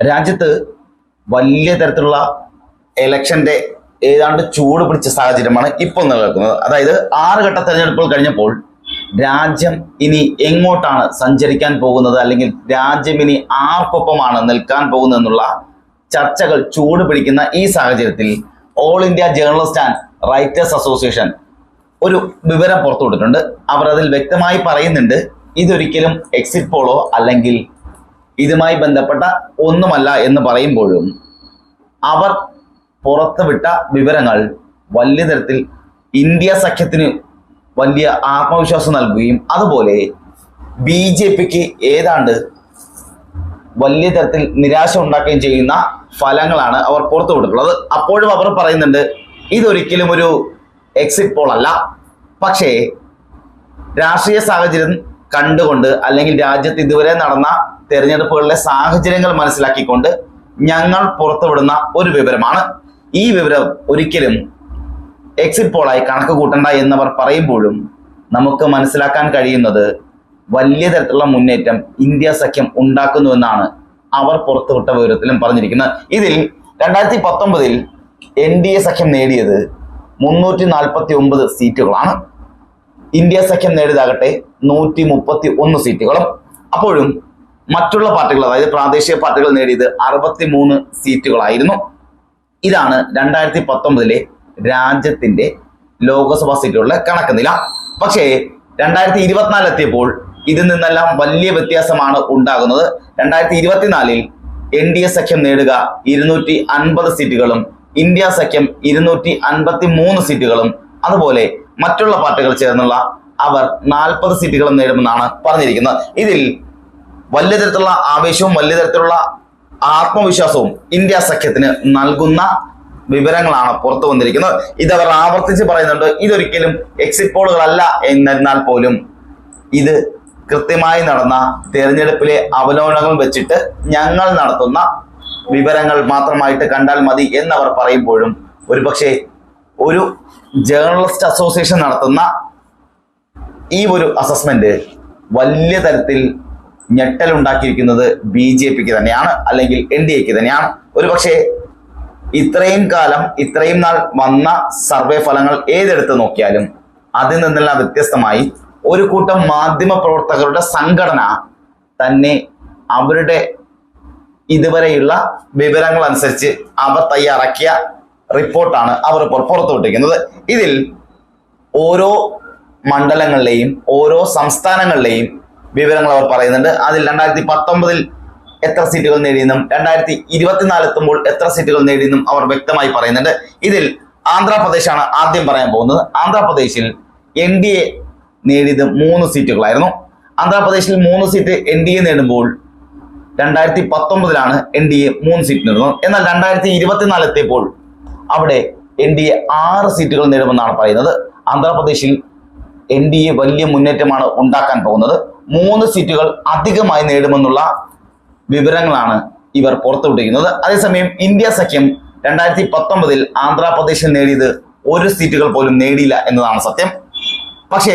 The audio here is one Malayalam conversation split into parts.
രാജ്യത്ത് വലിയ തരത്തിലുള്ള എലക്ഷന്റെ ഏതാണ്ട് ചൂട് പിടിച്ച സാഹചര്യമാണ് ഇപ്പോൾ നിലനിൽക്കുന്നത്. അതായത് ആറ് ഘട്ട തെരഞ്ഞെടുപ്പുകൾ കഴിഞ്ഞപ്പോൾ രാജ്യം ഇനി എങ്ങോട്ടാണ് സഞ്ചരിക്കാൻ പോകുന്നത്? അല്ലെങ്കിൽ രാജ്യം ഇനി ആർക്കൊപ്പമാണ് നിൽക്കാൻ പോകുന്നത് എന്നുള്ള ചർച്ചകൾ ചൂട് പിടിക്കുന്ന ഈ സാഹചര്യത്തിൽ all India journalist and writers association ഒരു വിവരം പുറത്തുവിട്ടിട്ടുണ്ട് അവർ അതിൽ വ്യക്തമായി പറയുന്നുണ്ട് ഇതൊരിക്കലും എക്സിറ്റ് പോളോ അല്ലെങ്കിൽ ഇതുമായി ബന്ധപ്പെട്ട ഒന്നുമല്ല എന്ന് പറയുമ്പോഴും അവർ പുറത്തുവിട്ട വിവരങ്ങൾ വലിയ തരത്തിൽ ഇന്ത്യ സഖ്യത്തിന് വലിയ ആത്മവിശ്വാസം നൽകുകയും അതുപോലെ ബി ജെ പിക്ക് ഏതാണ്ട് വലിയ തരത്തിൽ നിരാശ ഉണ്ടാക്കുകയും ചെയ്യുന്ന ഫലങ്ങളാണ് അവർ പുറത്തു പുറത്തുവിട്ടിട്ടുള്ളത്. അപ്പോഴും അവർ പറയുന്നുണ്ട് ഇതൊരിക്കലും ഒരു എക്സിറ്റ് പോൾ അല്ല. പക്ഷേ രാഷ്ട്രീയ സാഹചര്യം കണ്ടുകൊണ്ട് അല്ലെങ്കിൽ രാജ്യത്ത് ഇതുവരെ നടന്ന തെരഞ്ഞെടുപ്പുകളിലെ സാഹചര്യങ്ങൾ മനസ്സിലാക്കിക്കൊണ്ട് ഞങ്ങൾ പുറത്തുവിടുന്ന ഒരു വിവരമാണ്. ഈ വിവരം ഒരിക്കലും എക്സിറ്റ് പോളായി കണക്ക് കൂട്ടണ്ട എന്നവർ പറയുമ്പോഴും നമുക്ക് മനസ്സിലാക്കാൻ കഴിയുന്നത് വലിയ തരത്തിലുള്ള മുന്നേറ്റം ഇന്ത്യ സഖ്യം ഉണ്ടാക്കുന്നുവെന്നാണ് അവർ പുറത്തുവിട്ട വിവരത്തിലും പറഞ്ഞിരിക്കുന്നത്. ഇതിൽ രണ്ടായിരത്തി പത്തൊമ്പതിൽ എൻ ഡി എ സഖ്യം നേടിയത് മുന്നൂറ്റി നാൽപ്പത്തി ഒമ്പത് സീറ്റുകളാണ്. ഇന്ത്യ സഖ്യം നേടിയതാകട്ടെ നൂറ്റി മുപ്പത്തി ഒന്ന് സീറ്റുകളും. അപ്പോഴും മറ്റുള്ള പാർട്ടികൾ അതായത് പ്രാദേശിക പാർട്ടികൾ നേടിയത് അറുപത്തി മൂന്ന് സീറ്റുകളായിരുന്നു. ഇതാണ് രണ്ടായിരത്തി പത്തൊമ്പതിലെ രാജ്യത്തിന്റെ ലോക്സഭാ സീറ്റുകളുടെ കണക്ക് നില പക്ഷേ രണ്ടായിരത്തി ഇരുപത്തിനാല് എത്തിയപ്പോൾ ഇതിൽ നിന്നെല്ലാം വലിയ വ്യത്യാസമാണ് ഉണ്ടാകുന്നത്. രണ്ടായിരത്തി ഇരുപത്തിനാലിൽ എൻ ഡി എ സഖ്യം നേടുക ഇരുന്നൂറ്റി അൻപത് സീറ്റുകളും ഇന്ത്യ സഖ്യം ഇരുന്നൂറ്റി അൻപത്തി മൂന്ന് സീറ്റുകളും അതുപോലെ മറ്റുള്ള പാർട്ടികൾ ചേർന്നുള്ള അവർ നാൽപ്പത് സീറ്റുകളും നേടുമെന്നാണ് പറഞ്ഞിരിക്കുന്നത്. ഇതിൽ വലിയ തരത്തിലുള്ള ആവേശവും വലിയ തരത്തിലുള്ള ആത്മവിശ്വാസവും ഇന്ത്യ സഖ്യത്തിന് നൽകുന്ന വിവരങ്ങളാണ് പുറത്തു വന്നിരിക്കുന്നത്. ഇതവർ ആവർത്തിച്ച് പറയുന്നുണ്ട് ഇതൊരിക്കലും എക്സിറ്റ് പോളുകളല്ല എന്നിരുന്നാൽ പോലും ഇത് കൃത്യമായി നടന്ന തെരഞ്ഞെടുപ്പിലെ അവലോകനങ്ങൾ വെച്ചിട്ട് ഞങ്ങൾ നടത്തുന്ന വിവരങ്ങൾ മാത്രമായിട്ട് കണ്ടാൽ മതി എന്നവർ പറയുമ്പോഴും ഒരുപക്ഷെ ഒരു ജേർണലിസ്റ്റ് അസോസിയേഷൻ നടത്തുന്ന ഈ ഒരു അസസ്മെന്റ് വലിയ തരത്തിൽ ഞെട്ടലുണ്ടാക്കിയിരിക്കുന്നത് ബി ജെ പിക്ക് തന്നെയാണ് അല്ലെങ്കിൽ എൻ ഡി എക്ക് തന്നെയാണ്. ഒരുപക്ഷെ ഇത്രയും കാലം ഇത്രയും നാൾ വന്ന സർവേ ഫലങ്ങൾ ഏതെടുത്ത് നോക്കിയാലും അതിൽ നിന്നെല്ലാം വ്യത്യസ്തമായി ഒരു കൂട്ടം മാധ്യമ പ്രവർത്തകരുടെ സംഘടന തന്നെ അവരുടെ ഇതുവരെയുള്ള വിവരങ്ങൾ അനുസരിച്ച് അവർ തയ്യാറാക്കിയ റിപ്പോർട്ടാണ് അവർ ഇപ്പോൾ പുറത്തുവിട്ടിരിക്കുന്നത്. ഇതിൽ ഓരോ മണ്ഡലങ്ങളിലെയും ഓരോ സംസ്ഥാനങ്ങളിലെയും വിവരങ്ങൾ അവർ പറയുന്നുണ്ട്. അതിൽ രണ്ടായിരത്തി പത്തൊമ്പതിൽ എത്ര സീറ്റുകൾ നേടിയെന്നും രണ്ടായിരത്തി ഇരുപത്തിനാല് എത്തുമ്പോൾ എത്ര സീറ്റുകൾ നേടിയെന്നും അവർ വ്യക്തമായി പറയുന്നുണ്ട്. ഇതിൽ ആന്ധ്രാപ്രദേശാണ് ആദ്യം പറയാൻ പോകുന്നത്. ആന്ധ്രാപ്രദേശിൽ എൻ ഡി എ നേടിയത് മൂന്ന് സീറ്റുകളായിരുന്നു. ആന്ധ്രാപ്രദേശിൽ മൂന്ന് സീറ്റ് എൻ ഡി എ നേടുമ്പോൾ രണ്ടായിരത്തി പത്തൊമ്പതിലാണ് എൻ ഡി എ മൂന്ന് സീറ്റ് നേടുന്നത്. എന്നാൽ രണ്ടായിരത്തി ഇരുപത്തിനാല് എത്തിയപ്പോൾ അവിടെ എൻ ഡി എ ആറ് സീറ്റുകൾ നേടുമെന്നാണ് പറയുന്നത്. ആന്ധ്രാപ്രദേശിൽ എൻ ഡി എ വലിയ മുന്നേറ്റമാണ് ഉണ്ടാക്കാൻ പോകുന്നത്. മൂന്ന് സീറ്റുകൾ അധികമായി നേടുമെന്നുള്ള വിവരങ്ങളാണ് ഇവർ പുറത്തുവിട്ടിരിക്കുന്നത്. അതേസമയം ഇന്ത്യ സഖ്യം രണ്ടായിരത്തി പത്തൊമ്പതിൽ ആന്ധ്രാപ്രദേശിൽ നേടിയത് ഒരു സീറ്റുകൾ പോലും നേടിയില്ല എന്നതാണ് സത്യം. പക്ഷേ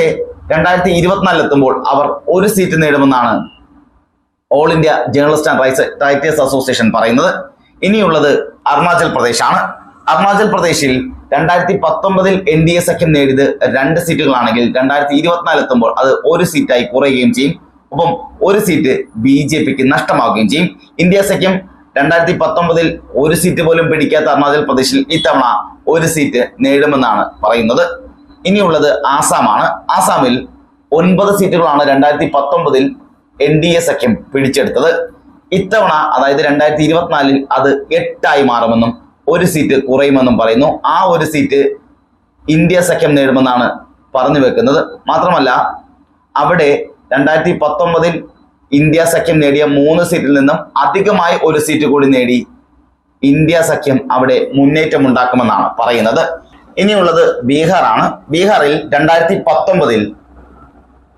രണ്ടായിരത്തി ഇരുപത്തിനാലിൽ എത്തുമ്പോൾ അവർ ഒരു seat നേടുമെന്നാണ് all India journalist and writers association പറയുന്നത്. ഇനിയുള്ളത് അരുണാചൽ പ്രദേശാണ്. അരുണാചൽ പ്രദേശിൽ രണ്ടായിരത്തി പത്തൊമ്പതിൽ എൻ ഡി എ സഖ്യം നേടിയത് രണ്ട് സീറ്റുകളാണെങ്കിൽ രണ്ടായിരത്തി ഇരുപത്തിനാല് എത്തുമ്പോൾ അത് ഒരു സീറ്റായി കുറയുകയും ചെയ്യും. ഒപ്പം ഒരു സീറ്റ് ബി ജെ പിക്ക് നഷ്ടമാവുകയും ചെയ്യും. ഇന്ത്യ സഖ്യം രണ്ടായിരത്തി പത്തൊമ്പതിൽ ഒരു സീറ്റ് പോലും പിടിക്കാത്ത അരുണാചൽ പ്രദേശിൽ ഇത്തവണ ഒരു സീറ്റ് നേടുമെന്നാണ് പറയുന്നത്. ഇനിയുള്ളത് ആസാമാണ്. ആസാമിൽ ഒൻപത് സീറ്റുകളാണ് രണ്ടായിരത്തി പത്തൊമ്പതിൽ എൻ ഡി എ സഖ്യം പിടിച്ചെടുത്തത്. ഇത്തവണ അതായത് രണ്ടായിരത്തി ഇരുപത്തിനാലിൽ അത് എട്ടായി മാറുമെന്നും ഒരു സീറ്റ് കുറയുമെന്നും പറയുന്നു. ആ ഒരു സീറ്റ് ഇന്ത്യ സഖ്യം നേടുമെന്നാണ് പറഞ്ഞു വെക്കുന്നത്. മാത്രമല്ല അവിടെ രണ്ടായിരത്തി പത്തൊമ്പതിൽ ഇന്ത്യ സഖ്യം നേടിയ മൂന്ന് സീറ്റിൽ നിന്നും അധികമായി ഒരു സീറ്റ് കൂടി നേടി ഇന്ത്യ സഖ്യം അവിടെ മുന്നേറ്റം ഉണ്ടാക്കുമെന്നാണ് പറയുന്നത്. ഇനിയുള്ളത് ബീഹാറാണ്. ബീഹാറിൽ രണ്ടായിരത്തി പത്തൊമ്പതിൽ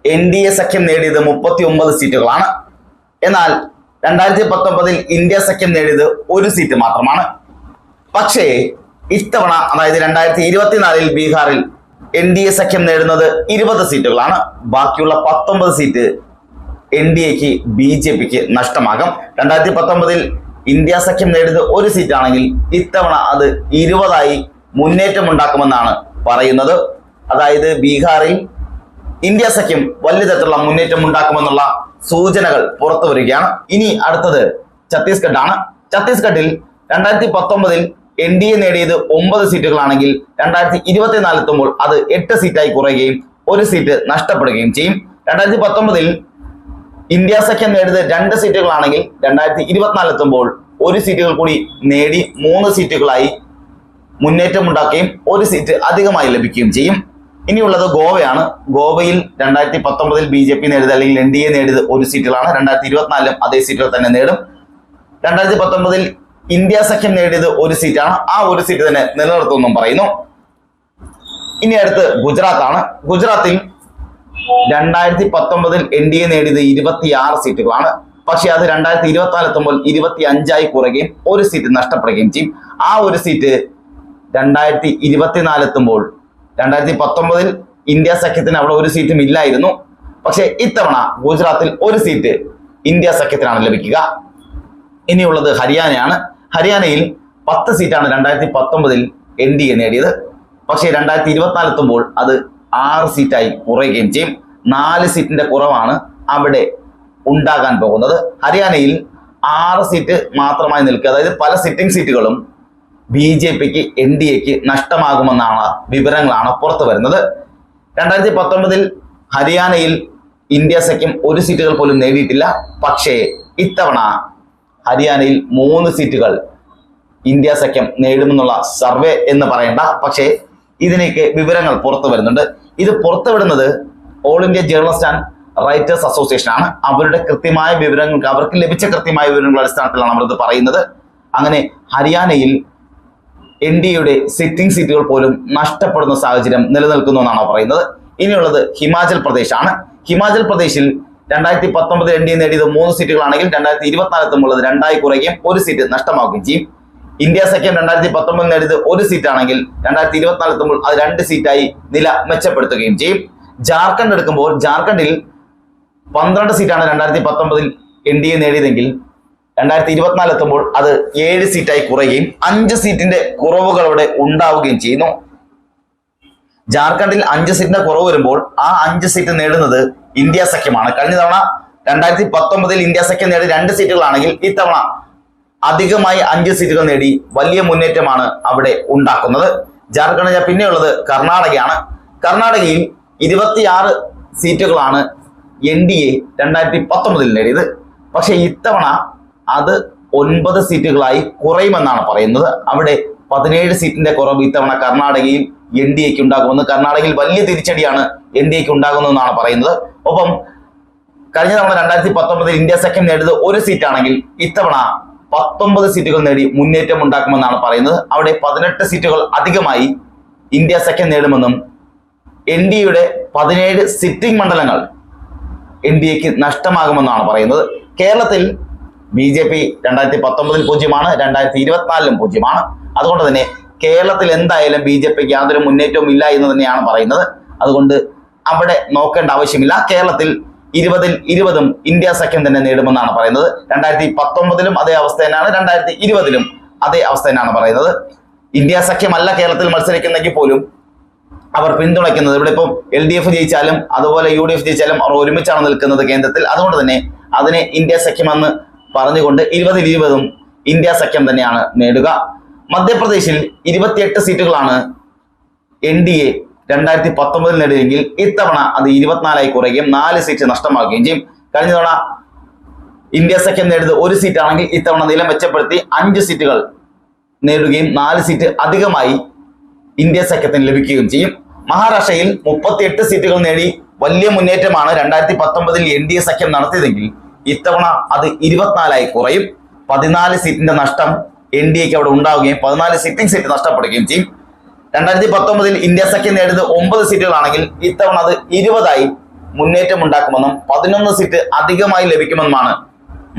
എൻ ഡി എ സഖ്യം നേടിയത് മുപ്പത്തി ഒമ്പത് സീറ്റുകളാണ്. എന്നാൽ രണ്ടായിരത്തി പത്തൊമ്പതിൽ ഇന്ത്യ സഖ്യം നേടിയത് ഒരു സീറ്റ് മാത്രമാണ്. പക്ഷേ ഇത്തവണ അതായത് രണ്ടായിരത്തി ഇരുപത്തിനാലിൽ ബീഹാറിൽ എൻ ഡി എ സഖ്യം നേടുന്നത് ഇരുപത് സീറ്റുകളാണ്. ബാക്കിയുള്ള പത്തൊമ്പത് സീറ്റ് എൻ ഡി എക്ക് ബി ജെ പിക്ക് നഷ്ടമാകും. രണ്ടായിരത്തി പത്തൊമ്പതിൽ ഇന്ത്യ സഖ്യം നേടിയത് ഒരു സീറ്റാണെങ്കിൽ ഇത്തവണ അത് ഇരുപതായി മുന്നേറ്റം ഉണ്ടാക്കുമെന്നാണ് പറയുന്നത്. അതായത് ബീഹാറിൽ ഇന്ത്യ സഖ്യം വലിയ തരത്തിലുള്ള മുന്നേറ്റം ഉണ്ടാക്കുമെന്നുള്ള സൂചനകൾ പുറത്തു വരികയാണ് ഇനി അടുത്തത് ഛത്തീസ്ഗഡ് ആണ് ഛത്തീസ്ഗഡിൽ രണ്ടായിരത്തി പത്തൊമ്പതിൽ എൻ ഡി എ നേടിയത് ഒമ്പത് സീറ്റുകളാണെങ്കിൽ രണ്ടായിരത്തി ഇരുപത്തിനാല് എത്തുമ്പോൾ അത് എട്ട് സീറ്റായി കുറയുകയും ഒരു സീറ്റ് നഷ്ടപ്പെടുകയും ചെയ്യും. രണ്ടായിരത്തി പത്തൊമ്പതിൽ ഇന്ത്യ സഖ്യം നേടിയത് രണ്ട് സീറ്റുകളാണെങ്കിൽ രണ്ടായിരത്തി ഇരുപത്തിനാല് എത്തുമ്പോൾ ഒരു സീറ്റുകൾ കൂടി നേടി മൂന്ന് സീറ്റുകളായി മുന്നേറ്റമുണ്ടാക്കുകയും ഒരു സീറ്റ് അധികമായി ലഭിക്കുകയും ചെയ്യും. ഇനിയുള്ളത് ഗോവയാണ്. ഗോവയിൽ രണ്ടായിരത്തി പത്തൊമ്പതിൽ ബി ജെ പി നേടിയത് അല്ലെങ്കിൽ എൻ ഡി എ നേടിയത് ഒരു സീറ്റുകളാണ്. രണ്ടായിരത്തി ഇരുപത്തിനാലിലും അതേ സീറ്റുകൾ തന്നെ നേടും. രണ്ടായിരത്തി പത്തൊമ്പതിൽ ഇന്ത്യ സഖ്യം നേടിയത് ഒരു സീറ്റാണ്. ആ ഒരു സീറ്റ് തന്നെ നിലനിർത്തുമെന്നും പറയുന്നു. ഇനി അടുത്ത് ഗുജറാത്താണ്. ഗുജറാത്തിൽ രണ്ടായിരത്തി പത്തൊമ്പതിൽ എൻ ഡി എ നേടിയത് ഇരുപത്തിയാറ് സീറ്റുകളാണ്. പക്ഷേ അത് രണ്ടായിരത്തി ഇരുപത്തിനാല് എത്തുമ്പോൾ ഇരുപത്തി അഞ്ചായി കുറയുകയും ഒരു സീറ്റ് നഷ്ടപ്പെടുകയും ചെയ്യും. ആ ഒരു സീറ്റ് രണ്ടായിരത്തി ഇരുപത്തിനാല് എത്തുമ്പോൾ രണ്ടായിരത്തി പത്തൊമ്പതിൽ ഇന്ത്യ സഖ്യത്തിന് അവിടെ ഒരു സീറ്റും ഇല്ലായിരുന്നു. പക്ഷേ ഇത്തവണ ഗുജറാത്തിൽ ഒരു സീറ്റ് ഇന്ത്യ സഖ്യത്തിനാണ് ലഭിക്കുക. ഇനിയുള്ളത് ഹരിയാനയാണ്. ഹരിയാനയിൽ പത്ത് സീറ്റാണ് രണ്ടായിരത്തി പത്തൊമ്പതിൽ എൻ ഡി എ നേടിയത്. പക്ഷേ രണ്ടായിരത്തി ഇരുപത്തിനാല് എത്തുമ്പോൾ അത് ആറ് സീറ്റായി കുറയുകയും ചെയ്യും. നാല് സീറ്റിന്റെ കുറവാണ് അവിടെ ഉണ്ടാകാൻ പോകുന്നത്. ഹരിയാനയിൽ ആറ് സീറ്റ് മാത്രമായി നിൽക്കുക. അതായത് പല സിറ്റിംഗ് സീറ്റുകളും ബി ജെ പിക്ക് എൻ ഡി എക്ക് നഷ്ടമാകുമെന്നാണ് വിവരങ്ങളാണ് പുറത്തു വരുന്നത്. രണ്ടായിരത്തി പത്തൊമ്പതിൽ ഹരിയാനയിൽ ഇന്ത്യ സഖ്യം ഒരു സീറ്റുകൾ പോലും നേടിയിട്ടില്ല. പക്ഷേ ഇത്തവണ ഹരിയാനയിൽ മൂന്ന് സീറ്റുകൾ ഇന്ത്യ സഖ്യം നേടുമെന്നുള്ള സർവേ എന്ന് പറയണ്ട. പക്ഷേ ഇതിനേക്ക് വിവരങ്ങൾ പുറത്തു വരുന്നുണ്ട്. ഇത് പുറത്തുവിടുന്നത് all India journalist and writers association ആണ്. അവരുടെ കൃത്യമായ വിവരങ്ങൾക്ക് അവർക്ക് ലഭിച്ച കൃത്യമായ വിവരങ്ങളുടെ അടിസ്ഥാനത്തിലാണ് അവരത് പറയുന്നത്. അങ്ങനെ ഹരിയാനയിൽ എൻ ഡി എയുടെ സിറ്റിംഗ് സീറ്റുകൾ പോലും നഷ്ടപ്പെടുന്ന സാഹചര്യം നിലനിൽക്കുന്നു എന്നാണ് പറയുന്നത്. ഇനിയുള്ളത് ഹിമാചൽ പ്രദേശ് ആണ് ഹിമാചൽ പ്രദേശിൽ രണ്ടായിരത്തി പത്തൊമ്പത് എൻ ഡി എ നേടിയത് മൂന്ന് സീറ്റുകളാണെങ്കിൽ രണ്ടായിരത്തി ഇരുപത്തിനാല് എത്തുമ്പോൾ അത് രണ്ടായി കുറയുകയും ഒരു സീറ്റ് നഷ്ടമാക്കുകയും ചെയ്യും. ഇന്ത്യ സഖ്യം രണ്ടായിരത്തി പത്തൊമ്പതിൽ നേടിയത് ഒരു സീറ്റാണെങ്കിൽ രണ്ടായിരത്തി ഇരുപത്തിനാല് എത്തുമ്പോൾ അത് രണ്ട് സീറ്റായി നില മെച്ചപ്പെടുത്തുകയും ചെയ്യും. ജാർഖണ്ഡ് എടുക്കുമ്പോൾ ജാർഖണ്ഡിൽ പന്ത്രണ്ട് സീറ്റാണ് രണ്ടായിരത്തി പത്തൊമ്പതിൽ എൻ ഡി എ നേടിയതെങ്കിൽ രണ്ടായിരത്തി ഇരുപത്തിനാല് എത്തുമ്പോൾ അത് ഏഴ് സീറ്റായി കുറയുകയും അഞ്ച് സീറ്റിന്റെ കുറവുകൾ അവിടെ ഉണ്ടാവുകയും ചെയ്യുന്നു. ജാർഖണ്ഡിൽ അഞ്ച് സീറ്റിന്റെ കുറവ് വരുമ്പോൾ ആ അഞ്ച് സീറ്റ് നേടുന്നത് ഇന്ത്യ സഖ്യമാണ്. കഴിഞ്ഞ തവണ രണ്ടായിരത്തി പത്തൊമ്പതിൽ ഇന്ത്യ സഖ്യം നേടി രണ്ട് സീറ്റുകളാണെങ്കിൽ ഇത്തവണ അധികമായി അഞ്ച് സീറ്റുകൾ നേടി വലിയ മുന്നേറ്റമാണ് അവിടെ ഉണ്ടാക്കുന്നത്. ജാർഖണ്ഡ് പിന്നെയുള്ളത് കർണാടകയാണ്. കർണാടകയിൽ ഇരുപത്തിയാറ് സീറ്റുകളാണ് എൻ ഡി എ രണ്ടായിരത്തി പത്തൊമ്പതിൽ നേടിയത്. പക്ഷേ ഇത്തവണ അത് ഒൻപത് സീറ്റുകളായി കുറയുമെന്നാണ് പറയുന്നത്. അവിടെ പതിനേഴ് സീറ്റിന്റെ കുറവ് ഇത്തവണ കർണാടകയിൽ എൻ ഡി എക്ക് ഉണ്ടാകുമെന്ന്. കർണാടകയിൽ വലിയ തിരിച്ചടിയാണ് എൻ ഡി എക്ക് ഉണ്ടാകുന്നതെന്നാണ് പറയുന്നത്. ഒപ്പം കഴിഞ്ഞ തവണ രണ്ടായിരത്തി പത്തൊമ്പതിൽ ഇന്ത്യ സഖ്യം നേടിയത് ഒരു സീറ്റാണെങ്കിൽ ഇത്തവണ പത്തൊമ്പത് സീറ്റുകൾ നേടി മുന്നേറ്റം ഉണ്ടാക്കുമെന്നാണ് പറയുന്നത്. അവിടെ പതിനെട്ട് സീറ്റുകൾ അധികമായി ഇന്ത്യ സഖ്യം നേടുമെന്നും എൻ ഡി എയുടെ പതിനേഴ് സിറ്റിംഗ് മണ്ഡലങ്ങൾ എൻ ഡി എക്ക് നഷ്ടമാകുമെന്നാണ് പറയുന്നത്. കേരളത്തിൽ ബി ജെ പി രണ്ടായിരത്തി പത്തൊമ്പതിൽ പൂജ്യമാണ് രണ്ടായിരത്തി ഇരുപത്തിനാലിലും പൂജ്യമാണ്. അതുകൊണ്ട് തന്നെ കേരളത്തിൽ എന്തായാലും ബി ജെ പിക്ക് യാതൊരു മുന്നേറ്റവും ഇല്ല എന്ന് തന്നെയാണ് പറയുന്നത്. അതുകൊണ്ട് അവിടെ നോക്കേണ്ട ആവശ്യമില്ല. കേരളത്തിൽ ഇരുപതിൽ ഇരുപതും ഇന്ത്യ സഖ്യം തന്നെ നേടുമെന്നാണ് പറയുന്നത്. രണ്ടായിരത്തി പത്തൊമ്പതിലും അതേ അവസ്ഥ തന്നെയാണ്. രണ്ടായിരത്തി ഇരുപതിലും അതേ അവസ്ഥ തന്നെയാണ് പറയുന്നത്. ഇന്ത്യ സഖ്യമല്ല കേരളത്തിൽ മത്സരിക്കുന്നെങ്കിൽ പോലും അവർ പിന്തുണയ്ക്കുന്നത്. ഇവിടെ ഇപ്പം എൽ ഡി എഫ് ജയിച്ചാലും അതുപോലെ യു ഡി എഫ് ജയിച്ചാലും അവർ ഒരുമിച്ചാണ് നിൽക്കുന്നത് കേന്ദ്രത്തിൽ. അതുകൊണ്ട് തന്നെ അതിനെ ഇന്ത്യ സഖ്യമെന്ന് പറഞ്ഞുകൊണ്ട് ഇരുപതിൽ ഇരുപതും ഇന്ത്യ സഖ്യം തന്നെയാണ് നേടുക. മധ്യപ്രദേശിൽ ഇരുപത്തിയെട്ട് സീറ്റുകളാണ് എൻ ഡി എ രണ്ടായിരത്തി പത്തൊമ്പതിൽ നേടിയെങ്കിൽ ഇത്തവണ അത് ഇരുപത്തിനാലായി കുറയുകയും നാല് സീറ്റ് നഷ്ടമാക്കുകയും ചെയ്യും. കഴിഞ്ഞ തവണ ഇന്ത്യ സഖ്യം നേടിയത് ഒരു സീറ്റാണെങ്കിൽ ഇത്തവണ നില മെച്ചപ്പെടുത്തി അഞ്ച് സീറ്റുകൾ നേടുകയും നാല് സീറ്റ് അധികമായി ഇന്ത്യ സഖ്യത്തിന് ലഭിക്കുകയും ചെയ്യും. മഹാരാഷ്ട്രയിൽ മുപ്പത്തിയെട്ട് സീറ്റുകൾ നേടി വലിയ മുന്നേറ്റമാണ് രണ്ടായിരത്തി പത്തൊമ്പതിൽ എൻ ഡി എ സഖ്യം നടത്തിയതെങ്കിൽ ഇത്തവണ അത് ഇരുപത്തിനാലായി കുറയും. പതിനാല് സീറ്റിന്റെ നഷ്ടം എൻ ഡി എക്ക് അവിടെ ഉണ്ടാവുകയും പതിനാല് സിറ്റിംഗ് സീറ്റ് നഷ്ടപ്പെടുകയും ചെയ്യും. രണ്ടായിരത്തി പത്തൊമ്പതിൽ ഇന്ത്യ സഖ്യം നേടിയത് ഒമ്പത് സീറ്റുകളാണെങ്കിൽ ഇത്തവണ അത് ഇരുപതായി മുന്നേറ്റം ഉണ്ടാക്കുമെന്നും പതിനൊന്ന് സീറ്റ് അധികമായി ലഭിക്കുമെന്നുമാണ്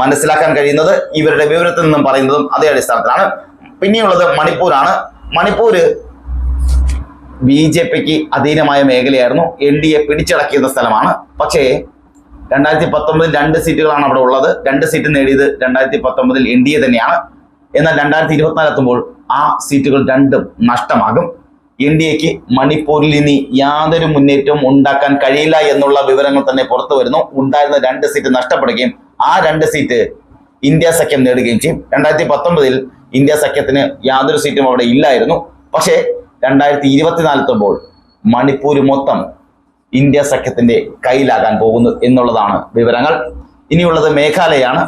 മനസ്സിലാക്കാൻ കഴിയുന്നത്. ഇവരുടെ വിവരത്തിൽ നിന്നും പറയുന്നതും അതേ അടിസ്ഥാനത്തിലാണ്. പിന്നെയുള്ളത് മണിപ്പൂരാണ്. മണിപ്പൂര് ബി ജെ പിക്ക് അധീനമായ മേഖലയായിരുന്നു. എൻ ഡി എ പിടിച്ചടക്കിയിരുന്ന സ്ഥലമാണ്. പക്ഷേ രണ്ടായിരത്തി പത്തൊമ്പതിൽ രണ്ട് സീറ്റുകളാണ് അവിടെ ഉള്ളത്. രണ്ട് സീറ്റ് നേടിയത് രണ്ടായിരത്തി പത്തൊമ്പതിൽ എൻ ഡി എ തന്നെയാണ്. എന്നാൽ രണ്ടായിരത്തി ഇരുപത്തിനാല് എത്തുമ്പോൾ ആ സീറ്റുകൾ രണ്ടും നഷ്ടമാകും. എൻ ഡി എക്ക് മണിപ്പൂരിൽ ഇനി യാതൊരു മുന്നേറ്റവും ഉണ്ടാക്കാൻ കഴിയില്ല എന്നുള്ള വിവരങ്ങൾ തന്നെ പുറത്തു വരുന്നു. ഉണ്ടായിരുന്ന രണ്ട് സീറ്റ് നഷ്ടപ്പെടുകയും ആ രണ്ട് സീറ്റ് ഇന്ത്യ സഖ്യം നേടുകയും ചെയ്യും. രണ്ടായിരത്തി പത്തൊമ്പതിൽ ഇന്ത്യ സഖ്യത്തിന് യാതൊരു സീറ്റും അവിടെ ഇല്ലായിരുന്നു. പക്ഷേ രണ്ടായിരത്തി ഇരുപത്തിനാലെത്തുമ്പോൾ മണിപ്പൂർ മൊത്തം ഇന്ത്യ സഖ്യത്തിന്റെ കയ്യിലാകാൻ പോകുന്നു എന്നുള്ളതാണ് വിവരങ്ങൾ. ഇനിയുള്ളത് മേഘാലയാണ്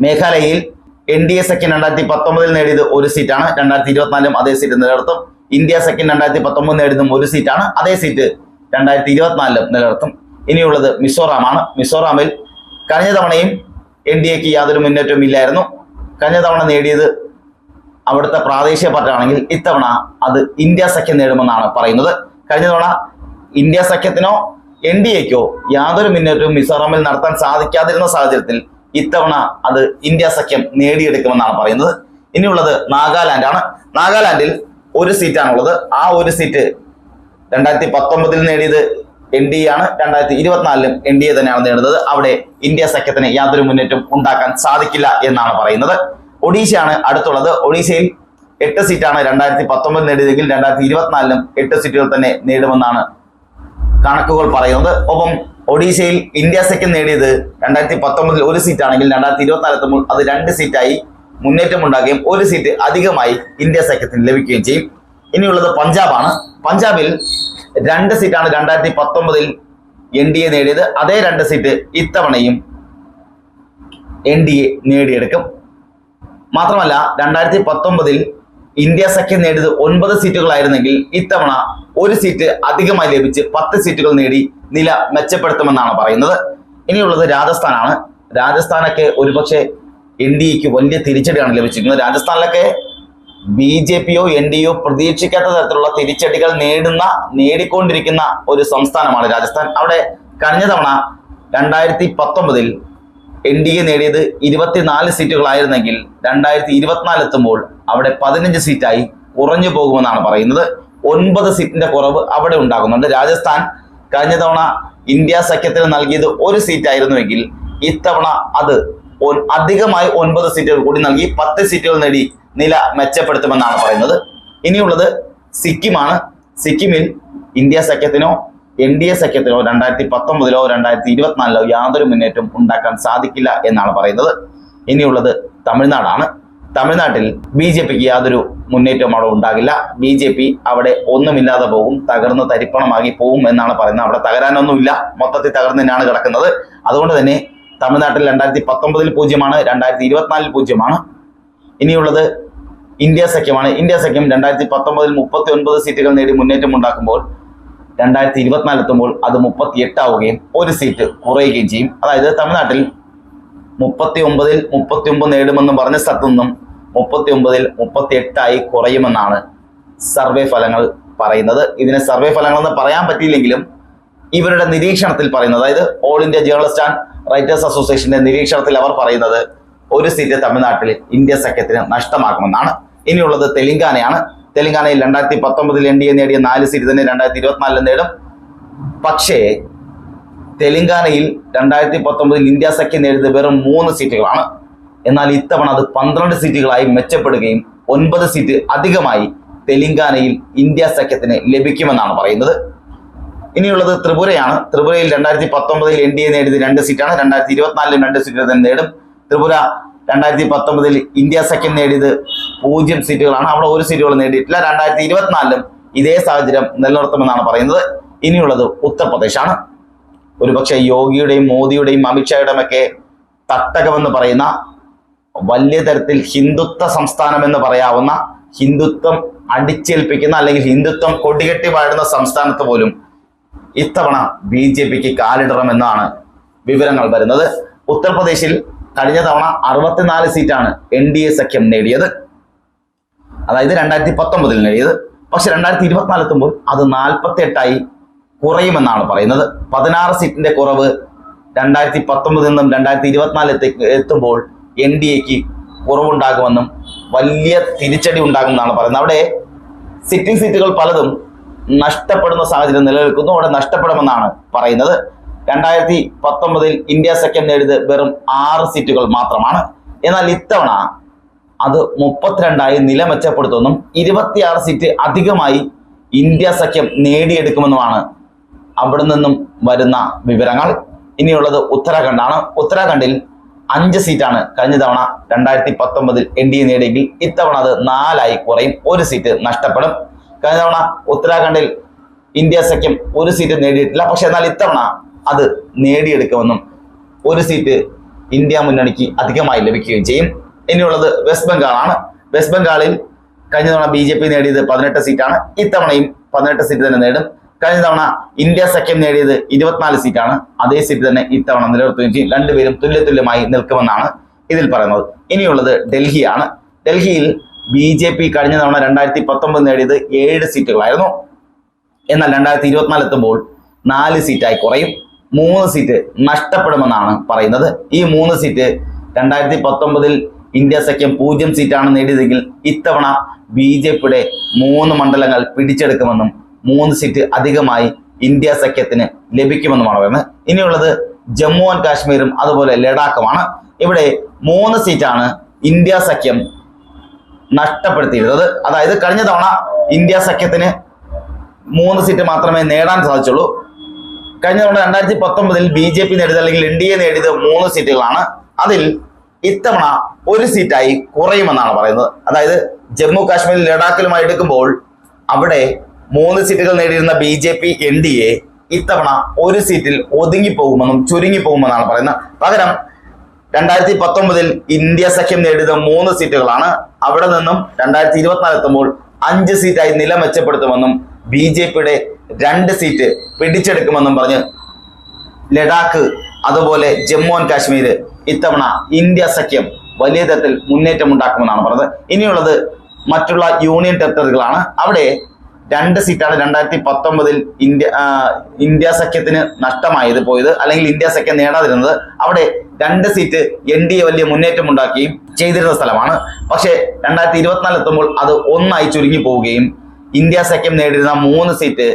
മേഘാലയയിൽ എൻ ഡി എ സെക്കൻഡ് രണ്ടായിരത്തി പത്തൊമ്പതിൽ നേടിയത് ഒരു സീറ്റാണ് രണ്ടായിരത്തി ഇരുപത്തിനാലും അതേ സീറ്റ് നിലനിർത്തും. ഇന്ത്യ സെക്കൻഡ് രണ്ടായിരത്തി പത്തൊമ്പത് നേടിയതും ഒരു സീറ്റാണ് അതേ സീറ്റ് രണ്ടായിരത്തി ഇരുപത്തിനാലിലും നിലനിർത്തും. ഇനിയുള്ളത് മിസോറാമാണ്. മിസോറാമിൽ കഴിഞ്ഞ തവണയും എൻ ഡി എക്ക് യാതൊരു മുന്നേറ്റവും ഇല്ലായിരുന്നു. കഴിഞ്ഞ തവണ നേടിയത് അവിടുത്തെ പ്രാദേശിക പാർട്ടിയാണെങ്കിൽ ഇത്തവണ അത് ഇന്ത്യ സഖ്യം നേടുമെന്നാണ് പറയുന്നത്. കഴിഞ്ഞ തവണ ഇന്ത്യ സഖ്യത്തിനോ എൻ ഡി എക്കോ യാതൊരു മുന്നേറ്റവും മിസോറാമിൽ നടത്താൻ സാധിക്കാതിരുന്ന സാഹചര്യത്തിൽ ഇത്തവണ അത് ഇന്ത്യ സഖ്യം നേടിയെടുക്കുമെന്നാണ് പറയുന്നത്. ഇനിയുള്ളത് നാഗാലാൻഡ് ആണ്. നാഗാലാൻഡിൽ ഒരു സീറ്റാണുള്ളത്. ആ ഒരു സീറ്റ് രണ്ടായിരത്തി പത്തൊമ്പതിൽ നേടിയത് എൻ ഡി എ ആണ്. രണ്ടായിരത്തി ഇരുപത്തിനാലിലും എൻ ഡി എ തന്നെയാണ് നേടുന്നത്. അവിടെ ഇന്ത്യ സഖ്യത്തിന് യാതൊരു മുന്നേറ്റം ഉണ്ടാക്കാൻ സാധിക്കില്ല എന്നാണ് പറയുന്നത്. ഒഡീഷയാണ് അടുത്തുള്ളത്. ഒഡീഷയിൽ എട്ട് സീറ്റാണ് രണ്ടായിരത്തി പത്തൊമ്പത് നേടിയതെങ്കിൽ രണ്ടായിരത്തി ഇരുപത്തിനാലിലും എട്ട് സീറ്റുകൾ തന്നെ നേടുമെന്നാണ് കണക്കുകൾ പറയുന്നത്. ഒപ്പം ഒഡീഷയിൽ ഇന്ത്യ സഖ്യം നേടിയത് രണ്ടായിരത്തി പത്തൊമ്പതിൽ ഒരു സീറ്റാണെങ്കിൽ രണ്ടായിരത്തി ഇരുപത്തിനാല് എത്തുമ്പോൾ അത് രണ്ട് സീറ്റായി മുന്നേറ്റം ഉണ്ടാകുകയും ഒരു സീറ്റ് അധികമായി ഇന്ത്യ സഖ്യത്തിന് ലഭിക്കുകയും ചെയ്യും. ഇനിയുള്ളത് പഞ്ചാബാണ്. പഞ്ചാബിൽ രണ്ട് സീറ്റാണ് രണ്ടായിരത്തി പത്തൊമ്പതിൽ എൻ ഡി എ നേടിയത്. അതേ രണ്ട് സീറ്റ് ഇത്തവണയും എൻ ഡി എ നേടിയെടുക്കും. മാത്രമല്ല രണ്ടായിരത്തി പത്തൊമ്പതിൽ ഇന്ത്യ സഖ്യം നേടിയത് ഒൻപത് സീറ്റുകളായിരുന്നെങ്കിൽ ഇത്തവണ ഒരു സീറ്റ് അധികമായി ലഭിച്ച് പത്ത് സീറ്റുകൾ നേടി നില മെച്ചപ്പെടുത്തുമെന്നാണ് പറയുന്നത്. ഇനിയുള്ളത് രാജസ്ഥാനാണ്. രാജസ്ഥാനൊക്കെ ഒരുപക്ഷെ എൻ ഡി എക്ക് വലിയ തിരിച്ചടിയാണ് ലഭിച്ചിരിക്കുന്നത്. രാജസ്ഥാനിലൊക്കെ ബി ജെ പിയോ എൻ ഡി ഒ പ്രതീക്ഷിക്കാത്ത തരത്തിലുള്ള തിരിച്ചടികൾ നേടുന്ന നേടിക്കൊണ്ടിരിക്കുന്ന ഒരു സംസ്ഥാനമാണ് രാജസ്ഥാൻ. അവിടെ കഴിഞ്ഞ തവണ രണ്ടായിരത്തി പത്തൊമ്പതിൽ എൻ ഡി എ നേടിയത് ഇരുപത്തിനാല് സീറ്റുകളായിരുന്നെങ്കിൽ രണ്ടായിരത്തി ഇരുപത്തിനാല് എത്തുമ്പോൾ അവിടെ പതിനഞ്ച് സീറ്റായി കുറഞ്ഞു പോകുമെന്നാണ് പറയുന്നത്. ഒൻപത് സീറ്റിന്റെ കുറവ് അവിടെ ഉണ്ടാകുന്നുണ്ട്. രാജസ്ഥാൻ കഴിഞ്ഞ തവണ ഇന്ത്യ സഖ്യത്തിന് നൽകിയത് ഒരു സീറ്റ് ആയിരുന്നുവെങ്കിൽ ഇത്തവണ അത് അധികമായി ഒൻപത് സീറ്റുകൾ കൂടി നൽകി പത്ത് സീറ്റുകൾ നേടി നില മെച്ചപ്പെടുത്തുമെന്നാണ് പറയുന്നത്. ഇനിയുള്ളത് സിക്കിമാണ്. സിക്കിമിൽ ഇന്ത്യ സഖ്യത്തിനോ എൻ ഡി എ സഖ്യത്തിനോ രണ്ടായിരത്തി പത്തൊമ്പതിലോ രണ്ടായിരത്തി ഇരുപത്തിനാലിലോ യാതൊരു മുന്നേറ്റവും ഉണ്ടാക്കാൻ സാധിക്കില്ല എന്നാണ് പറയുന്നത്. ഇനിയുള്ളത് തമിഴ്നാടാണ്. തമിഴ്നാട്ടിൽ ബി ജെ പിക്ക് യാതൊരു മുന്നേറ്റവും അവിടെ ഉണ്ടാകില്ല. ബി ജെ പി അവിടെ ഒന്നുമില്ലാതെ പോകും തകർന്ന് തരിപ്പണമാകി പോകും എന്നാണ് പറയുന്നത്. അവിടെ തകരാനൊന്നുമില്ല. മൊത്തത്തിൽ തകർന്ന് തന്നെയാണ് കിടക്കുന്നത്. അതുകൊണ്ട് തന്നെ തമിഴ്നാട്ടിൽ രണ്ടായിരത്തി പത്തൊമ്പതിൽ പൂജ്യമാണ് രണ്ടായിരത്തി ഇരുപത്തിനാലിൽ പൂജ്യമാണ്. ഇനിയുള്ളത് ഇന്ത്യ സഖ്യമാണ്. ഇന്ത്യ സഖ്യം രണ്ടായിരത്തി പത്തൊമ്പതിൽ മുപ്പത്തി ഒൻപത് സീറ്റുകൾ നേടി മുന്നേറ്റം ഉണ്ടാക്കുമ്പോൾ രണ്ടായിരത്തി ഇരുപത്തിനാല് എത്തുമ്പോൾ അത് മുപ്പത്തി എട്ടാവുകയും ഒരു സീറ്റ് കുറയുകയും ചെയ്യും. അതായത് തമിഴ്നാട്ടിൽ മുപ്പത്തി ഒമ്പതിൽ മുപ്പത്തി ഒമ്പത് നേടുമെന്ന് പറഞ്ഞ സ്ഥലത്തു നിന്നും മുപ്പത്തി ഒമ്പതിൽ മുപ്പത്തി എട്ടായി കുറയുമെന്നാണ് സർവേ ഫലങ്ങൾ പറയുന്നത്. ഇതിനെ സർവേ ഫലങ്ങൾ എന്ന് പറയാൻ പറ്റിയില്ലെങ്കിലും ഇവരുടെ നിരീക്ഷണത്തിൽ പറയുന്നത് അതായത് all India journalist and writers അസോസിയേഷന്റെ നിരീക്ഷണത്തിൽ അവർ പറയുന്നത് ഒരു സീറ്റ് തമിഴ്നാട്ടിൽ ഇന്ത്യ സഖ്യത്തിന് നഷ്ടമാകുമെന്നാണ്. ഇനിയുള്ളത് തെലങ്കാനയാണ്. തെലങ്കാനയിൽ രണ്ടായിരത്തി പത്തൊമ്പതിൽ എൻ ഡി എ നേടിയ നാല് സീറ്റ് തന്നെ രണ്ടായിരത്തി ഇരുപത്തിനാലിൽ നേടും. പക്ഷേ തെലങ്കാനയിൽ രണ്ടായിരത്തി പത്തൊമ്പതിൽ ഇന്ത്യ സഖ്യം നേടിയത് വെറും മൂന്ന് സീറ്റുകളാണ് എന്നാൽ ഇത്തവണ അത് പന്ത്രണ്ട് സീറ്റുകളായി മെച്ചപ്പെടുകയും ഒൻപത് സീറ്റ് അധികമായി തെലങ്കാനയിൽ ഇന്ത്യ സഖ്യത്തിന് ലഭിക്കുമെന്നാണ് പറയുന്നത്. ഇനിയുള്ളത് ത്രിപുരയാണ്. ത്രിപുരയിൽ രണ്ടായിരത്തി പത്തൊമ്പതിൽ എൻ ഡി എ നേടിയത് രണ്ട് സീറ്റാണ്. രണ്ടായിരത്തി ഇരുപത്തിനാലിലും രണ്ട് സീറ്റുകൾ തന്നെ നേടും. ത്രിപുര രണ്ടായിരത്തി പത്തൊമ്പതിൽ ഇന്ത്യ സഖ്യം നേടിയത് പൂജ്യം സീറ്റുകളാണ്. അവിടെ ഒരു സീറ്റുകൾ നേടിയിട്ടില്ല. രണ്ടായിരത്തി ഇരുപത്തിനാലിലും ഇതേ സാഹചര്യം നിലനിർത്തുമെന്നാണ് പറയുന്നത്. ഇനിയുള്ളത് ഉത്തർപ്രദേശാണ്. ഒരുപക്ഷെ യോഗിയുടെയും മോദിയുടെയും അമിത്ഷായുടെയും ഒക്കെ തട്ടകമെന്ന് പറയുന്ന വലിയ തരത്തിൽ ഹിന്ദുത്വ സംസ്ഥാനം എന്ന് പറയാവുന്ന ഹിന്ദുത്വം അടിച്ചേൽപ്പിക്കുന്ന അല്ലെങ്കിൽ ഹിന്ദുത്വം കൊടികെട്ടി വാഴുന്ന സംസ്ഥാനത്ത് പോലും ഇത്തവണ ബി ജെ പിക്ക് കാലിടറുമെന്നാണ് വിവരങ്ങൾ വരുന്നത്. ഉത്തർപ്രദേശിൽ കഴിഞ്ഞ തവണ അറുപത്തിനാല് സീറ്റാണ് എൻ ഡി എ സഖ്യം നേടിയത്. അതായത് രണ്ടായിരത്തി പത്തൊമ്പതിൽ നേടിയത്. പക്ഷെ രണ്ടായിരത്തി ഇരുപത്തിനാല് എത്തുമ്പോൾ അത് നാൽപ്പത്തി എട്ടായി കുറയുമെന്നാണ് പറയുന്നത്. പതിനാറ് സീറ്റിന്റെ കുറവ് രണ്ടായിരത്തി പത്തൊമ്പതിൽ നിന്നും രണ്ടായിരത്തി ഇരുപത്തിനാല് എത്തി എത്തുമ്പോൾ എൻ ഡി എക്ക് കുറവുണ്ടാകുമെന്നും വലിയ തിരിച്ചടി ഉണ്ടാകുമെന്നാണ് പറയുന്നത്. അവിടെ സിറ്റിംഗ് സീറ്റുകൾ പലതും നഷ്ടപ്പെടുന്ന സാഹചര്യം നിലനിൽക്കുന്നു. അവിടെ നഷ്ടപ്പെടുമെന്നാണ് പറയുന്നത്. രണ്ടായിരത്തി പത്തൊമ്പതിൽ ഇന്ത്യ സഖ്യം നേടിയത് വെറും ആറ് സീറ്റുകൾ മാത്രമാണ്. എന്നാൽ ഇത്തവണ അത് മുപ്പത്തിരണ്ടായി നില മെച്ചപ്പെടുത്തുമെന്നും ഇരുപത്തിയാറ് സീറ്റ് അധികമായി ഇന്ത്യ സഖ്യം നേടിയെടുക്കുമെന്നുമാണ് അവിടെ നിന്നും വരുന്ന വിവരങ്ങൾ. ഇനിയുള്ളത് ഉത്തരാഖണ്ഡാണ്. ഉത്തരാഖണ്ഡിൽ അഞ്ച് സീറ്റാണ് കഴിഞ്ഞ തവണ രണ്ടായിരത്തി പത്തൊമ്പതിൽ എൻ ഡി എ നേടിയെങ്കിൽ ഇത്തവണ അത് നാലായി കുറയും. ഒരു സീറ്റ് നഷ്ടപ്പെടും. കഴിഞ്ഞ തവണ ഉത്തരാഖണ്ഡിൽ ഇന്ത്യ സഖ്യം ഒരു സീറ്റ് നേടിയിട്ടില്ല. പക്ഷെ എന്നാൽ ഇത്തവണ അത് നേടിയെടുക്കുമെന്നും ഒരു സീറ്റ് ഇന്ത്യ മുന്നണിക്ക് അധികമായി ലഭിക്കുകയും ചെയ്യും. ഇനിയുള്ളത് വെസ്റ്റ് ബംഗാളാണ്. വെസ്റ്റ് ബംഗാളിൽ കഴിഞ്ഞ തവണ ബി ജെ പി നേടിയത് പതിനെട്ട് സീറ്റാണ്. ഇത്തവണയും പതിനെട്ട് സീറ്റ് തന്നെ നേടും. കഴിഞ്ഞ തവണ ഇന്ത്യ സഖ്യം നേടിയത് ഇരുപത്തിനാല് സീറ്റാണ് അതേ സീറ്റ് തന്നെ ഇത്തവണ നിലനിർത്തുകയും ചെയ്യും. രണ്ടുപേരും തുല്യ തുല്യമായി നിൽക്കുമെന്നാണ് ഇതിൽ പറയുന്നത്. ഇനിയുള്ളത് ഡൽഹിയാണ്. ഡൽഹിയിൽ ബി ജെ പി കഴിഞ്ഞ തവണ രണ്ടായിരത്തി പത്തൊമ്പത് നേടിയത് ഏഴ് സീറ്റുകളായിരുന്നു എന്നാൽ രണ്ടായിരത്തി ഇരുപത്തിനാല് എത്തുമ്പോൾ നാല് സീറ്റായി കുറയും. മൂന്ന് സീറ്റ് നഷ്ടപ്പെടുമെന്നാണ് പറയുന്നത്. ഈ മൂന്ന് സീറ്റ് രണ്ടായിരത്തി പത്തൊമ്പതിൽ ഇന്ത്യ സഖ്യം പൂജ്യം സീറ്റാണ് നേടിയതെങ്കിൽ ഇത്തവണ ബി ജെ പിയുടെ മൂന്ന് മണ്ഡലങ്ങൾ പിടിച്ചെടുക്കുമെന്നും മൂന്ന് സീറ്റ് അധികമായി ഇന്ത്യ സഖ്യത്തിന് ലഭിക്കുമെന്നുമാണ് പറയുന്നത്. ഇനിയുള്ളത് ജമ്മു ആൻഡ് കാശ്മീരും അതുപോലെ ലഡാക്കുമാണ്. ഇവിടെ മൂന്ന് സീറ്റാണ് ഇന്ത്യ സഖ്യം നഷ്ടപ്പെടുത്തിയിരുന്നത്. അതായത് കഴിഞ്ഞ തവണ ഇന്ത്യ സഖ്യത്തിന് മൂന്ന് സീറ്റ് മാത്രമേ നേടാൻ സാധിച്ചുള്ളൂ. കഴിഞ്ഞ തവണ രണ്ടായിരത്തി പത്തൊമ്പതിൽ ബി ജെ പി നേടിയത് അല്ലെങ്കിൽ എൻ ഡി എ നേടിയത് മൂന്ന് സീറ്റുകളാണ് അതിൽ ഇത്തവണ ഒരു സീറ്റായി കുറയുമെന്നാണ് പറയുന്നത്. അതായത് ജമ്മു കാശ്മീരിൽ ലഡാക്കിലുമായി എടുക്കുമ്പോൾ അവിടെ മൂന്ന് സീറ്റുകൾ നേടിയിരുന്ന B J P N D A ഇത്തവണ ഒരു സീറ്റിൽ ഒതുങ്ങിപ്പോകുമെന്നും ചുരുങ്ങിപ്പോകുമെന്നാണ് പറയുന്നത്. പകരം രണ്ടായിരത്തി പത്തൊമ്പതിൽ ഇന്ത്യ സഖ്യം നേടിയത് മൂന്ന് സീറ്റുകളാണ്. അവിടെ നിന്നും രണ്ടായിരത്തി ഇരുപത്തിനാല് എത്തുമ്പോൾ അഞ്ച് സീറ്റായി നില മെച്ചപ്പെടുത്തുമെന്നും ബി ജെ പിയുടെ രണ്ട് സീറ്റ് പിടിച്ചെടുക്കുമെന്നും പറഞ്ഞ് ലഡാക്ക് അതുപോലെ ജമ്മു ആൻഡ് കാശ്മീർ ഇത്തവണ ഇന്ത്യ സഖ്യം വലിയ തരത്തിൽ മുന്നേറ്റം ഉണ്ടാക്കുമെന്നാണ് പറഞ്ഞത്. ഇനിയുള്ളത് മറ്റുള്ള യൂണിയൻ ടെറിട്ടറികളാണ്. അവിടെ രണ്ട് സീറ്റാണ് രണ്ടായിരത്തി പത്തൊമ്പതിൽ ഇന്ത്യ ഇന്ത്യ സഖ്യത്തിന് നഷ്ടമായത് പോയത്. അല്ലെങ്കിൽ ഇന്ത്യ സഖ്യം നേടാതിരുന്നത്. അവിടെ രണ്ട് സീറ്റ് എൻ ഡി എ വലിയ മുന്നേറ്റം ഉണ്ടാക്കുകയും ചെയ്തിരുന്ന സ്ഥലമാണ്. പക്ഷേ രണ്ടായിരത്തി ഇരുപത്തിനാല് എത്തുമ്പോൾ അത് ഒന്നായി ചുരുങ്ങി പോവുകയും ഇന്ത്യ സഖ്യം നേടിയിരുന്ന മൂന്ന് സീറ്റ്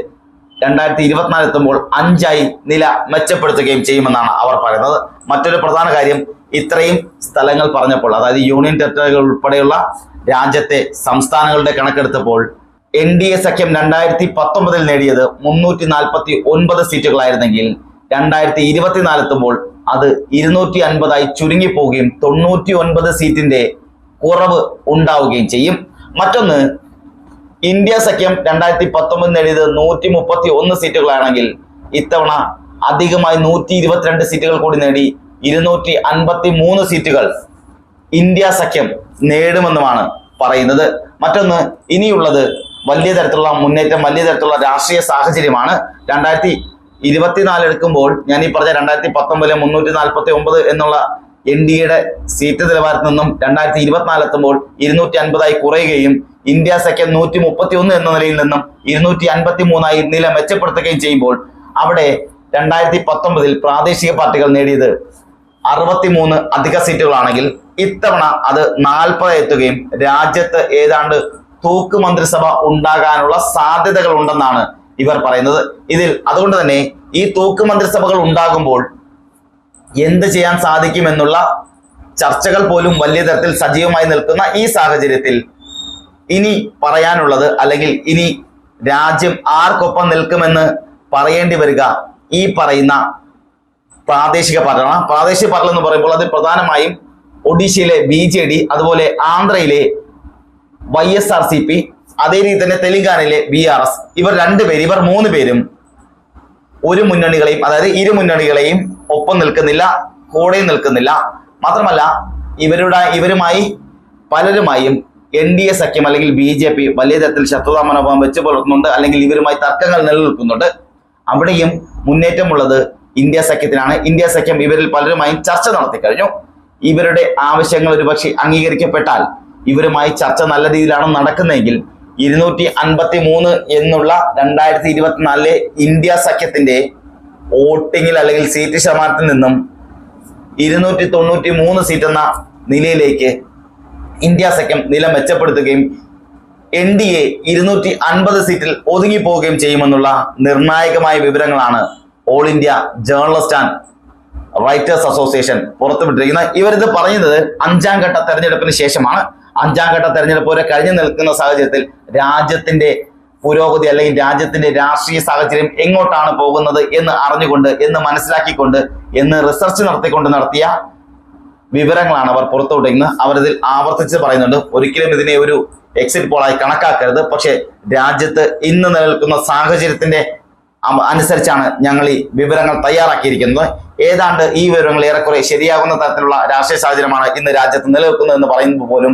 രണ്ടായിരത്തി ഇരുപത്തിനാല് എത്തുമ്പോൾ അഞ്ചായി നില മെച്ചപ്പെടുത്തുകയും ചെയ്യുമെന്നാണ് അവർ പറയുന്നത്. മറ്റൊരു പ്രധാന കാര്യം ഇത്രയും സ്ഥലങ്ങൾ പറഞ്ഞപ്പോൾ അതായത് യൂണിയൻ ടെറിട്ടറികൾ ഉൾപ്പെടെയുള്ള രാജ്യത്തെ സംസ്ഥാനങ്ങളുടെ കണക്കെടുത്തപ്പോൾ എൻ ഡി എ സഖ്യം രണ്ടായിരത്തി പത്തൊമ്പതിൽ നേടിയത് മുന്നൂറ്റി നാൽപ്പത്തി ഒൻപത് സീറ്റുകളായിരുന്നെങ്കിൽ രണ്ടായിരത്തി ഇരുപത്തിനാല് എത്തുമ്പോൾ അത് ഇരുന്നൂറ്റി അൻപതായി ചുരുങ്ങിപ്പോവുകയും തൊണ്ണൂറ്റി ഒൻപത് സീറ്റിന്റെ കുറവ് ഉണ്ടാവുകയും ചെയ്യും. മറ്റൊന്ന് ഇന്ത്യ സഖ്യം രണ്ടായിരത്തി പത്തൊമ്പത് നേടിയത് നൂറ്റി മുപ്പത്തി ഒന്ന് സീറ്റുകളാണെങ്കിൽ ഇത്തവണ അധികമായി നൂറ്റി ഇരുപത്തിരണ്ട് സീറ്റുകൾ കൂടി നേടി ഇരുന്നൂറ്റി അൻപത്തി മൂന്ന് സീറ്റുകൾ ഇന്ത്യ സഖ്യം നേടുമെന്നുമാണ് പറയുന്നത്. മറ്റൊന്ന് ഇനിയുള്ളത് വലിയ തരത്തിലുള്ള മുന്നേറ്റം വലിയ തരത്തിലുള്ള രാഷ്ട്രീയ സാഹചര്യമാണ് രണ്ടായിരത്തി ഇരുപത്തിനാല് എടുക്കുമ്പോൾ ഞാൻ ഈ പറഞ്ഞ രണ്ടായിരത്തി പത്തൊമ്പതിലെ മുന്നൂറ്റി നാൽപ്പത്തി ഒമ്പത് എന്നുള്ള എൻ ഡി എയുടെ സീറ്റ് നിലവാരത്തിൽ നിന്നും രണ്ടായിരത്തി ഇരുപത്തിനാല് എത്തുമ്പോൾ ഇരുന്നൂറ്റി അൻപതായി കുറയുകയും ഇന്ത്യ സഖ്യം നൂറ്റി മുപ്പത്തി ഒന്ന് എന്ന നിലയിൽ നിന്നും ഇരുന്നൂറ്റി അൻപത്തി മൂന്നായി നില മെച്ചപ്പെടുത്തുകയും ചെയ്യുമ്പോൾ അവിടെ രണ്ടായിരത്തി പത്തൊമ്പതിൽ പ്രാദേശിക പാർട്ടികൾ നേടിയത് അറുപത്തിമൂന്ന് അധിക സീറ്റുകളാണെങ്കിൽ ഇത്തവണ അത് നാൽപ്പത് എത്തുകയും രാജ്യത്ത് ഏതാണ്ട് തൂക്ക് മന്ത്രിസഭ ഉണ്ടാകാനുള്ള സാധ്യതകൾ ഉണ്ടെന്നാണ് ഇവർ പറയുന്നത്. ഇതിൽ അതുകൊണ്ട് തന്നെ ഈ തൂക്ക് മന്ത്രിസഭകൾ ഉണ്ടാകുമ്പോൾ എന്ത് ചെയ്യാൻ സാധിക്കുമെന്നുള്ള ചർച്ചകൾ പോലും വലിയ തരത്തിൽ സജീവമായി നിൽക്കുന്ന ഈ സാഹചര്യത്തിൽ ഇനി പറയാനുള്ളത് അല്ലെങ്കിൽ ഇനി രാജ്യം ആർക്കൊപ്പം നിൽക്കുമെന്ന് പറയേണ്ടി വരിക ഈ പറയുന്ന പ്രാദേശിക പാർട്ടികളാണ് പ്രാദേശിക പാർട്ടികൾ എന്ന് പറയുമ്പോൾ അത് പ്രധാനമായും ഒഡീഷയിലെ ബി അതുപോലെ ആന്ധ്രയിലെ Y S R C P അതേ രീതി തന്നെ തെലങ്കാനയിലെ ബി ആർ എസ് ഇവർ രണ്ടുപേരും ഇവർ മൂന്ന് പേരും ഒരു മുന്നണികളെയും അതായത് ഇരു മുന്നണികളെയും ഒപ്പം നിൽക്കുന്നില്ല കൂടെ നിൽക്കുന്നില്ല. മാത്രമല്ല ഇവരുടെ ഇവരുമായി പലരുമായും എൻ ഡി എ സഖ്യം അല്ലെങ്കിൽ ബി ജെ പി വലിയ തരത്തിൽ ശത്രുതാ മനോഭാവം വെച്ച് പുലർത്തുന്നുണ്ട് അല്ലെങ്കിൽ ഇവരുമായി തർക്കങ്ങൾ നിലനിൽക്കുന്നുണ്ട്. അവിടെയും മുന്നേറ്റമുള്ളത് ഇന്ത്യ സഖ്യത്തിനാണ്. ഇന്ത്യ സഖ്യം ഇവരിൽ പലരുമായും ചർച്ച നടത്തി കഴിഞ്ഞു ഇവരുടെ ആവശ്യങ്ങൾ ഒരുപക്ഷെ അംഗീകരിക്കപ്പെട്ടാൽ ഇവരുമായി ചർച്ച നല്ല രീതിയിലാണ് നടക്കുന്നതെങ്കിൽ ഇരുന്നൂറ്റി അൻപത്തി മൂന്ന് എന്നുള്ള രണ്ടായിരത്തി ഇരുപത്തിനാലിലെ ഇന്ത്യ സഖ്യത്തിന്റെ വോട്ടിങ്ങിൽ അല്ലെങ്കിൽ സീറ്റ് ശതമാനത്തിൽ നിന്നും ഇരുന്നൂറ്റി തൊണ്ണൂറ്റി മൂന്ന് സീറ്റ് എന്ന നിലയിലേക്ക് ഇന്ത്യ സഖ്യം നില മെച്ചപ്പെടുത്തുകയും എൻ ഡി എ ഇരുന്നൂറ്റി അൻപത് സീറ്റിൽ ഒതുങ്ങിപ്പോവുകയും ചെയ്യുമെന്നുള്ള നിർണായകമായ വിവരങ്ങളാണ് all India journalist and writers association പുറത്തുവിട്ടിരിക്കുന്നത്. ഇവരിത് പറയുന്നത് അഞ്ചാം ഘട്ട തെരഞ്ഞെടുപ്പിന് ശേഷമാണ്. അഞ്ചാം ഘട്ട തെരഞ്ഞെടുപ്പ് വരെ കഴിഞ്ഞു നിൽക്കുന്ന സാഹചര്യത്തിൽ രാജ്യത്തിന്റെ പുരോഗതി അല്ലെങ്കിൽ രാജ്യത്തിന്റെ രാഷ്ട്രീയ സാഹചര്യം എങ്ങോട്ടാണ് പോകുന്നത് എന്ന് അറിഞ്ഞുകൊണ്ട് എന്ന് മനസ്സിലാക്കിക്കൊണ്ട് എന്ന് റിസർച്ച് നടത്തിക്കൊണ്ട് നടത്തിയ വിവരങ്ങളാണ് അവർ പുറത്തുവിടുന്നത് അവരിതിൽ ആവർത്തിച്ച് പറയുന്നുണ്ട്. ഒരിക്കലും ഇതിനെ ഒരു എക്സിറ്റ് പോളായി കണക്കാക്കരുത്. പക്ഷേ രാജ്യത്ത് ഇന്ന് നിലനിൽക്കുന്ന സാഹചര്യത്തിന്റെ അനുസരിച്ചാണ് ഞങ്ങൾ ഈ വിവരങ്ങൾ തയ്യാറാക്കിയിരിക്കുന്നത്. ഏതാണ്ട് ഈ വിവരങ്ങൾ ഏറെക്കുറെ ശരിയാകുന്ന തരത്തിലുള്ള രാഷ്ട്രീയ സാഹചര്യമാണ് ഇന്ന് രാജ്യത്ത് നിലനിൽക്കുന്നത് എന്ന് പറയുന്നത് പോലും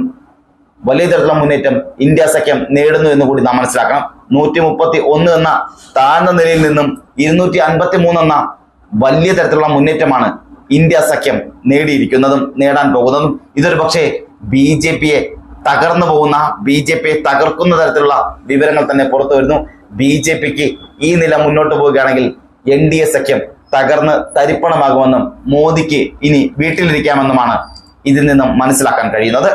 വലിയ തരത്തിലുള്ള മുന്നേറ്റം ഇന്ത്യ സഖ്യം നേടുന്നു എന്ന് കൂടി നാം മനസ്സിലാക്കണം. നൂറ്റി മുപ്പത്തി ഒന്ന് എന്ന താഴ്ന്ന നിലയിൽ നിന്നും ഇരുന്നൂറ്റി അൻപത്തി മൂന്ന് എന്ന വലിയ തരത്തിലുള്ള മുന്നേറ്റമാണ് ഇന്ത്യ സഖ്യം നേടിയിരിക്കുന്നതും നേടാൻ പോകുന്നതും. ഇതൊരു പക്ഷേ ബി ജെ പിയെ തകർന്നു പോകുന്ന ബി ജെ പിയെ തകർക്കുന്ന തരത്തിലുള്ള വിവരങ്ങൾ തന്നെ പുറത്തു വരുന്നു. ബി ജെ പിക്ക് ഈ നില മുന്നോട്ട് പോവുകയാണെങ്കിൽ എൻ ഡി എ സഖ്യം തകർന്ന് തരിപ്പണമാകുമെന്നും മോദിക്ക് ഇനി വീട്ടിലിരിക്കാമെന്നുമാണ് ഇതിൽ നിന്നും മനസ്സിലാക്കാൻ കഴിയുന്നത്.